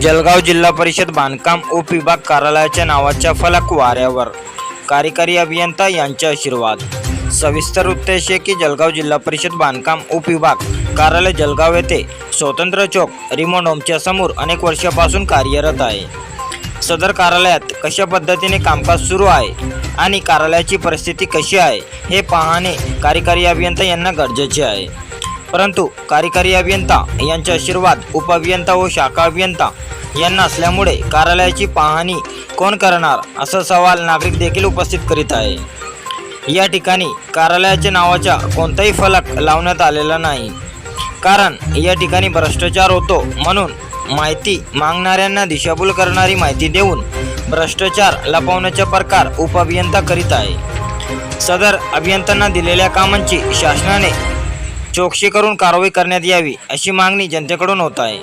जळगाव जिल्हा परिषद बांधकाम उप विभाग कार्यालयाच्या नावाच्या फलक वाऱ्यावर कार्यकारी अभियंता यांचे आशीर्वाद. सविस्तर उद्देश आहे की जळगाव जिल्हा परिषद बांधकाम उपविभाग कार्यालय जळगाव येथे स्वतंत्र चौक रिमोट होमच्या समोर अनेक वर्षापासून कार्यरत आहे. सदर कार्यालयात कशा पद्धतीने कामकाज सुरू आहे आणि कार्यालयाची परिस्थिती कशी आहे हे पाहणे कार्यकारी अभियंता यांना गरजेचे आहे. परंतु कार्यकारी अभियंता यांचे आशीर्वाद उपअभियंता व शाखा अभियंता यांना असल्यामुळे कार्यालयाची पाहणी कोण करणार असा सवाल नागरिक देखील उपस्थित करीत आहे. या ठिकाणी कार्यालयाच्या नावाचा कोणताही फलक लावण्यात आलेला नाही. कारण या ठिकाणी भ्रष्टाचार होतो म्हणून माहिती मागणाऱ्यांना दिशाभूल करणारी माहिती देऊन भ्रष्टाचार लपवण्याचा प्रकार उपअभियंता करीत आहे. सदर अभियंत्यांना दिलेल्या कामांची शासनाने चौकशी करून कारवाई करण्यात यावी अशी मागणी जनतेकडून होत आहे.